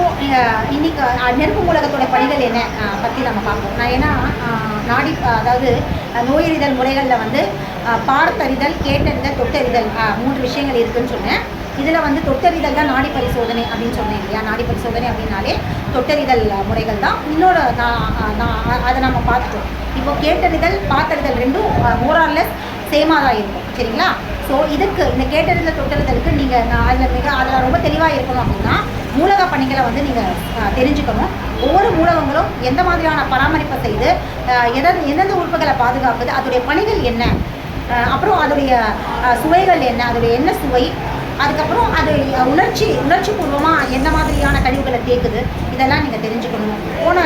இப்போது இன்னைக்கு நெருப்பு மூலகத்தோட பணிகள் என்ன பற்றி நம்ம பார்ப்போம். நான் ஏன்னா நாடி அதாவது நோயறிதல் முறைகளில் வந்து பார்த்தறிதல் கேட்டறிதல் தொட்டறிதல் மூன்று விஷயங்கள் இருக்குதுன்னு சொன்னேன். இதில் வந்து தொட்டறிதல் தான் நாடி பரிசோதனை அப்படின்னு சொன்னேன் இல்லையா? நாடி பரிசோதனை அப்படின்னாலே தொட்டறிதல் முறைகள் தான். இன்னொரு நான் நான் அதை நம்ம பார்த்துட்டோம். இப்போ கேட்டறிதல் பார்த்தறிதல் ரெண்டும் மோரார்லெஸ் சேமாக தான் இருக்கும். சரிங்களா? ஸோ இதுக்கு இந்த கேட்டறிதல் தொட்டறிதலுக்கு நீங்கள் நான் அதில் மிக அதில் ரொம்ப தெளிவாக இருக்கணும் அப்படின்னா மூலக பணிகளை வந்து நீங்கள் தெரிஞ்சுக்கணும். ஒவ்வொரு மூலகங்களும் எந்த மாதிரியான பராமரிப்பை செய்து அஹ், எதன் எந்தெந்த உறுப்புகளை பாதுகாக்குது அதோடைய பணிகள் என்ன அப்புறம் அதோடைய சுவைகள் என்ன அதோடைய என்ன சுவை அதுக்கப்புறம் அது உணர்ச்சி உணர்ச்சி பூர்வமாக எந்த மாதிரியான கழிவுகளை தேக்குது இதெல்லாம் நீங்கள் தெரிஞ்சுக்கணும். போன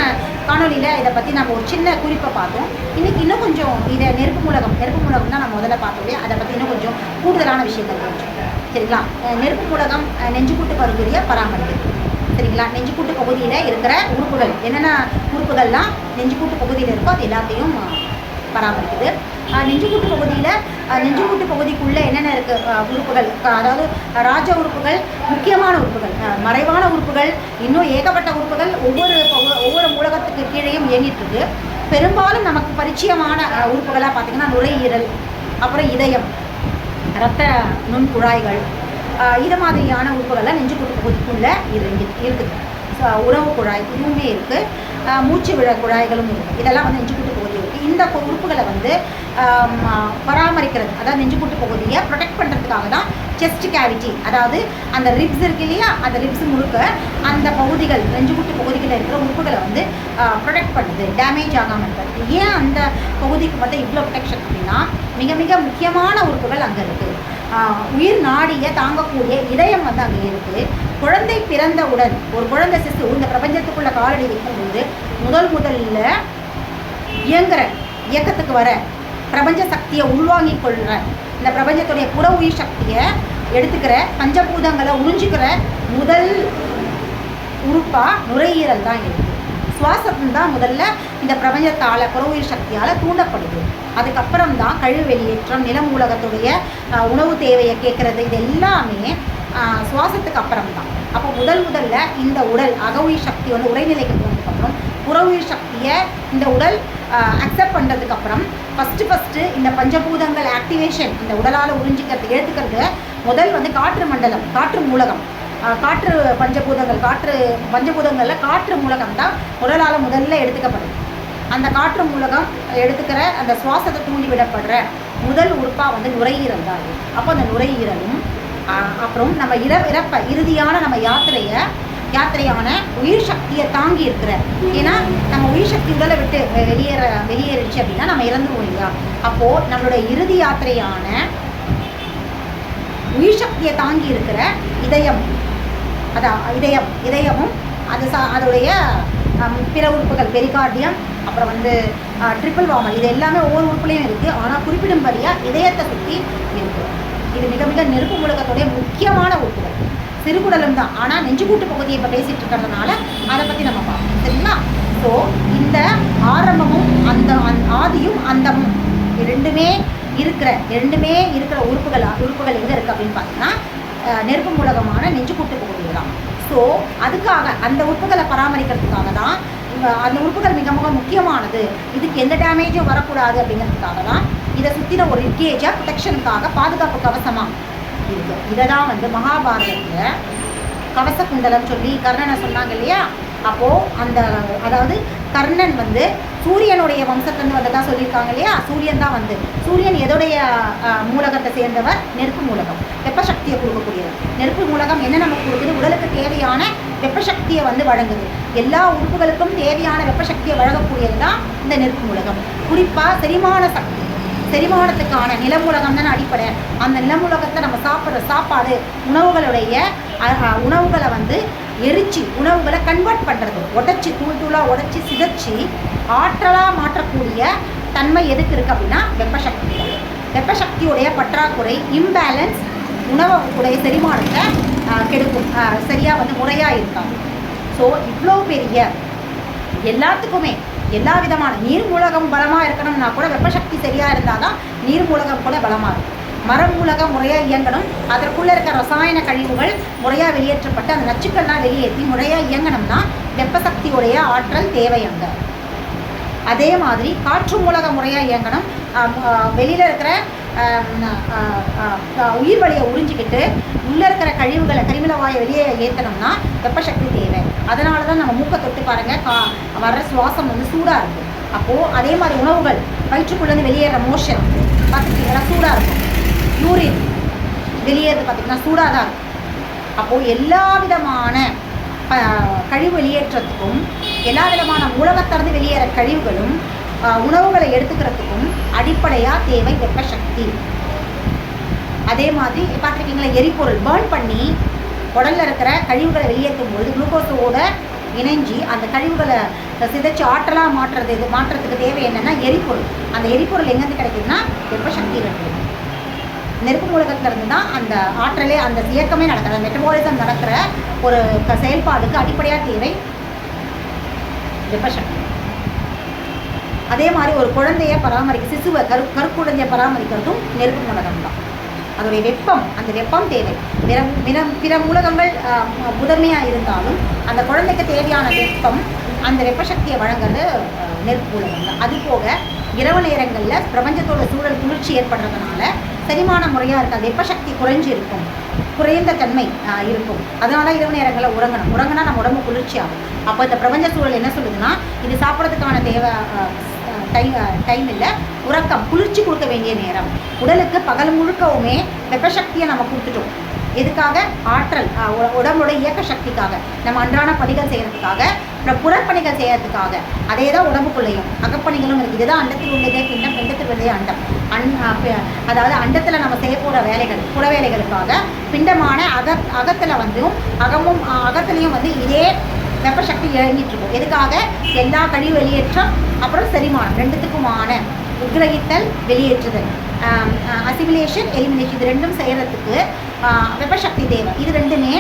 காணொலியில் இதை பற்றி நம்ம ஒரு சின்ன குறிப்பை பார்த்தோம். இன்னைக்கு இன்னும் கொஞ்சம் இதை நெருப்பு மூலகம் நெருப்பு மூலகம் தான் நம்ம முதல்ல பார்த்தோம் இல்லையா? அதை பற்றி இன்னும் கொஞ்சம் கூடுதலான விஷயங்கள் தெரிஞ்சுக்கணும். சரிங்களா? நெருப்பு மூலகம் நெஞ்சுக்கூட்டு பகுதியை பராமரிக்கிறது சரிங்களா? நெஞ்சுக்கூட்டு பகுதியில் இருக்கிற உறுப்புகள். என்னென்ன உறுப்புகள்லாம் நெஞ்சுக்கூட்டு பகுதியில் இருக்கோ அது எல்லாத்தையும் பராமரிக்குது. நெஞ்சுக்கூட்டு பகுதியில் நெஞ்சுக்கூட்டு பகுதிக்குள்ளே என்னென்ன இருக்குது உறுப்புகள். அதாவது ராஜ உறுப்புகள் முக்கியமான உறுப்புகள். மறைவான உறுப்புகள் இன்னும் ஏகப்பட்ட உறுப்புகள் ஒவ்வொரு ஒவ்வொரு மூலகத்துக்கு கீழேயும் இயங்கிட்டுருக்கு. பெரும்பாலும் நமக்கு பரிச்சயமான உறுப்புகளாக பார்த்தீங்கன்னா நுரையீரல் அப்புறம் இதயம் ரத்த நுண்குழாய்கள் குழாய்கள் இது மாதிரியான உறுப்புகள்லாம் நெஞ்சு பகுதிக்குள்ளே இருந்து இருக்குது. ஸோ உணவு குழாய் இதுவுமே இருக்குது மூச்சு விழ குழாய்களும் இருக்குது இதெல்லாம் வந்து நெஞ்சுக்கூட்டு பகுதி இந்த உறுப்புகளை வந்து பராமரிக்கிறது அதாவது நெஞ்சுக்கூட்டு பகுதியை ப்ரொடெக்ட் பண்ணுறதுக்காக தான் செஸ்ட் கேவிட்டி அதாவது அந்த ரிப்ஸ் இருக்கு இல்லையா? அந்த ரிப்ஸ் முழுக்க அந்த பகுதிகள் நெஞ்சுக்கூட்டு பகுதிகளில் இருக்கிற உறுப்புகளை வந்து ப்ரொடெக்ட் பண்ணுது டேமேஜ் ஆகாமல் இருக்கிறது. ஏன் அந்த பகுதிக்கு பார்த்தா இவ்வளோ ப்ரொடெக்ஷன் அப்படின்னா மிக மிக முக்கியமான உறுப்புகள் அங்கே இருக்குது உயிர் நாடியை தாங்கக்கூடிய இதயம் வந்து அங்கே இருக்குது குழந்தை பிறந்தவுடன் ஒரு குழந்தை சிசு இந்த பிரபஞ்சத்துக்குள்ள காலடி வைக்கும்போது முதல் முதல்ல இயங்குற இயக்கத்துக்கு வர பிரபஞ்ச சக்தியை உள்வாங்கிக் கொள்கிற இந்த பிரபஞ்சத்துடைய புற உயிர் சக்தியை எடுத்துக்கிற பஞ்சபூதங்களை உறிஞ்சிக்கிற முதல் உறுப்பாக நுரையீரல் தான் இருக்குது சுவாசம் தான் முதல்ல இந்த பிரபஞ்சத்தால் புற உயிர் சக்தியால் தூண்டப்படுது. அதுக்கப்புறம் தான் கழிவு வெளியேற்றம் நிலம் உலகத்துடைய உணவு தேவையை கேட்குறது இது எல்லாமே சுவாசத்துக்கு அப்புறம் தான். அப்போ முதல் முதல்ல இந்த உடல் அக உயிர் சக்தி வந்து உரைநிலைக்கு போனதுக்கப்புறம் புற உயிர் சக்தியை இந்த உடல் அக்செப்ட் பண்ணுறதுக்கப்புறம் ஃபஸ்ட்டு ஃபஸ்ட்டு இந்த பஞ்சபூதங்கள் ஆக்டிவேஷன் இந்த உடலால் உறிஞ்சிக்கிறது எடுத்துக்கிறது முதல் வந்து காற்று மண்டலம் காற்று மூலகம். காற்று பஞ்சபூதங்கள் காற்று பஞ்சபூதங்களில் காற்று மூலகம் தான் உடலால் முதல்ல எடுத்துக்கப்படுது. அந்த காற்று மூலகம் எடுத்துக்கிற அந்த சுவாசத்தை தூண்டி விடப்படுற முதல் உறுப்பாக வந்து நுரையீரல் தான் அப்போ அந்த நுரையீரலும் அப்புறம் நம்ம இற இறப்ப இறுதியான நம்ம யாத்திரையை யாத்திரையான உயிர் சக்தியை தாங்கி இருக்கிற. ஏன்னா நம்ம உயிர் சக்தி உடலை விட்டு வெளியேற வெளியேறிச்சு அப்படின்னா நம்ம இறந்துருவோம் இல்லையா அப்போது நம்மளுடைய இறுதி யாத்திரையான உயிர் சக்தியை தாங்கி இருக்கிற இதயம். அதான் இதயம். இதயமும் அது சா அதோடைய பிற உறுப்புகள் பெரிகார்டியம் அப்புறம் வந்து ட்ரிபிள் வாமல் இது எல்லாமே ஒவ்வொரு உறுப்புலையும் இருக்குது ஆனால் குறிப்பிடும்படியாக இதயத்தை சுற்றி இருக்குது இது மிக மிக நெருப்பு உலகத்துடைய முக்கியமான உறுப்புகள். சிறுகுடலும் தான் ஆனால் நெஞ்சுக்கூட்டு பகுதியை இப்போ பேசிகிட்டு இருக்கிறதுனால அதை பற்றி நம்ம பார்ப்போம். சரிங்களா? ஸோ இந்த ஆரம்பமும் அந்த அந் ஆதியும் அந்தமும் ரெண்டுமே இருக்கிற ரெண்டுமே இருக்கிற உறுப்புகள் உறுப்புகள் எங்கே இருக்குது அப்படின்னு பார்த்தீங்கன்னா நெருப்பு மூலகமான நெஞ்சுக்கூட்டு பகுதியில் தான் ஸோ அதுக்காக அந்த உறுப்புகளை பராமரிக்கிறதுக்காக தான் அந்த உறுப்புகள் மிக மிக முக்கியமானது. இதுக்கு எந்த டேமேஜும் வரக்கூடாது அப்படிங்கிறதுக்காக தான் இதை சுற்றின ஒரு லிக்கேஜாக ப்ரொடெக்ஷனுக்காக பாதுகாப்பு கவசமாக இருக்குது இதை தான் வந்து மகாபாரதத்தில் கவசகுண்டலம் சொல்லி கர்ணனை சொன்னாங்க இல்லையா? அப்போது அந்த அதாவது கர்ணன் வந்து சூரியனுடைய வம்சத்துலேருந்து தான் சொல்லியிருக்காங்க இல்லையா? சூரியன் தான் வந்து. சூரியன் எதோடைய மூலகத்தை சேர்ந்தவர்? நெருப்பு மூலகம். வெப்பசக்தியை கொடுக்கக்கூடியது நெருப்பு மூலகம் என்ன நமக்கு கொடுக்குது? உடலுக்கு தேவையான வெப்பசக்தியை வந்து வழங்குது. எல்லா உறுப்புகளுக்கும் தேவையான வெப்பசக்தியை வழங்கக்கூடியது தான் இந்த நெருப்பு மூலகம். குறிப்பாக செரிமான சக்தி. செரிமானத்துக்கான நிலமுலகம் தான் அடிப்படை. அந்த நிலமுலகத்தை நம்ம சாப்பிட்ற சாப்பாடு உணவுகளுடைய உணவுகளை வந்து எரிச்சு உணவுகளை கன்வெர்ட் பண்ணுறது உடச்சி தூள் தூளாக உடச்சி சிதைச்சி ஆற்றலாக மாற்றக்கூடிய தன்மை எதுக்கு இருக்குது அப்படின்னா வெப்பசக்தி. வெப்பசக்தியுடைய பற்றாக்குறை இம்பேலன்ஸ் உணவுடைய செரிமானத்தை கெடுக்கும். சரியாக வந்து முறையாக இருக்காது. ஸோ இவ்வளோ பெரிய எல்லாத்துக்குமே எல்லா விதமான நீர் மூலகம் பலமாக இருக்கணும்னா கூட வெப்பசக்தி சரியாக இருந்தால் தான் நீர் மூலகம் கூட பலமாக இருக்கும். மூலகம் முறையாக இயங்கணும். அதற்குள்ளே இருக்க ரசாயன கழிவுகள் முறையாக வெளியேற்றப்பட்டு அந்த நச்சுக்கள்லாம் வெளியேற்றி முறையாக இயங்கணும்னா வெப்பசக்தியுடைய ஆற்றல் தேவை அங்கே அதே மாதிரி காற்று மூலக முறையாக இயங்கணும். வெளியில் இருக்கிற உயிர் வழியை உறிஞ்சிக்கிட்டு உள்ளே இருக்கிற கழிவுகளை கரிமல வாயை வெளியே ஏற்றணும்னா வெப்பசக்தி தேவை. அதனால தான் நம்ம மூக்கை தொட்டு பாருங்கள் கா வர்ற சுவாசம் வந்து சூடாக இருக்கும். அப்போது அதே மாதிரி உணவுகள் வயிற்றுக்குள்ளேருந்து வெளியேற மோஷன் பார்த்துக்கிட்டிங்கன்னா சூடாக இருக்கும். யூரின் வெளியேறது பார்த்திங்கன்னா சூடாக தான் இருக்கும். அப்போது எல்லா விதமான ப- கழிவு வெளியேற்றத்துக்கும் எல்லா விதமான உலகத்திலிருந்து வெளியேற கழிவுகளும் உணவுகளை எடுத்துக்கிறதுக்கும் அடிப்படையாக தேவை வெப்பசக்தி அதே மாதிரி பார்த்துருக்கீங்களா எரிபொருள் பேர்ன் பண்ணி உடலில் இருக்கிற கழிவுகளை வெளியேற்றும் பொழுது குளுக்கோஸோட இணைஞ்சி அந்த கழிவுகளை சிதைச்சு ஆற்றலாக மாற்றுறது இது மாற்றுறதுக்கு தேவை என்னென்னா எரிபொருள். அந்த எரிபொருள் எங்கேருந்து கிடைக்குதுன்னா வெப்பசக்தி இருக்கு நெருப்பு மூலகத்துல இருந்து தான் அந்த ஆற்றலே அந்த இயக்கமே நடக்கிற மெட்டபாலிசம் நடக்கிற ஒரு க- செயல்பாடுக்கு அடிப்படையாக தேவை வெப்பசக்தி அதே மாதிரி ஒரு குழந்தைய பராமரிக்க சிசுவை கரு கருக்குழந்தைய பராமரிக்கிறதும் நெருப்பு மூலகம் தான். அதோடைய வெப்பம் அந்த வெப்பம் தேவை. பிற பிற பிற மூலகங்கள் முதன்மையாக இருந்தாலும் அந்த குழந்தைக்கு தேவையான வெப்பம் அந்த வெப்பசக்தியை வழங்குறது அஹ், நெருப்பு தான். அது போக இரவு நேரங்களில் பிரபஞ்சத்தோட சூழல் குளிர்ச்சி ஏற்படுறதுனால செரிமான முறையாக இருக்காது வெப்பசக்தி குறைஞ்சு இருக்கும். குறைந்த தன்மை இருக்கும். அதனால இரவு நேரங்களில் உறங்கணும். உறங்கினா நம்ம உடம்பு குளிர்ச்சி ஆகும். அப்போ இந்த பிரபஞ்ச சூழல் என்ன சொல்லுதுன்னா இது சாப்பிட்றதுக்கான தேவை டைம் டைம் இல்லை. உறக்கம் குளிர்ச்சி கொடுக்க வேண்டிய நேரம். உடலுக்கு பகல் முழுக்கவுமே வெப்பசக்தியை நம்ம கொடுத்துட்டோம். எதுக்காக? ஆற்றல் உடம்புடைய உடம்போட இயக்க சக்திக்காக. நம்ம அன்றாட பணிகள் செய்கிறதுக்காக அப்புறம் புறப்பணிகள் செய்கிறதுக்காக அதே தான் உடம்புக்குள்ளேயும். அகப்பணிகளும் இருக்குது இதுதான் அண்டத்தில் உள்ளதே பின்னம் பிண்டத்தில் உள்ளதே அண்டம். அன் அதாவது அண்டத்தில் நம்ம செய்ய போகிற வேலைகள் புற வேலைகளுக்காக பிண்டமான அக அகத்தில் வந்தும் அகமும் அகத்துலேயும் வந்து இதே வெப்பசக்தி இறங்கிட்டு இருக்கும் எதுக்காக? எல்லா கழிவு வெளியேற்றம் அப்புறம் செரிமானம். ரெண்டுத்துக்குமான உக்கிரகித்தல் வெளியேற்றுதல். அசிமிலேஷன் எலிமினேஷன் இது ரெண்டும் செய்கிறதுக்கு வெப்பசக்தி தேவை. இது ரெண்டுமே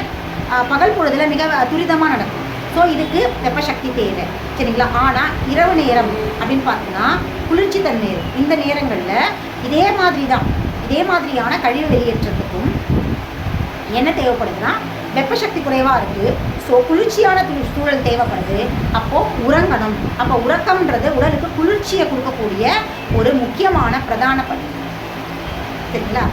பகல் பொழுதில் மிக துரிதமாக நடக்கும். ஸோ இதுக்கு வெப்பசக்தி தேவை. சரிங்களா? ஆனால் இரவு நேரம் அப்படின்னு பார்த்தீங்கன்னா குளிர்ச்சி தண்ணீர் இந்த நேரங்களில் இதே மாதிரி தான் இதே மாதிரியான கழிவு வெளியேற்றத்துக்கும் என்ன தேவைப்படுதுன்னா வெப்பசக்தி குறைவாக இருக்குது ஸோ குளிர்ச்சியான சூழல் தேவைப்படுது. அப்போது உறங்கணும். அப்போ உறக்கம்ன்றது உடலுக்கு குளிர்ச்சியை கொடுக்கக்கூடிய ஒரு முக்கியமான பிரதான பணி சரிங்களா?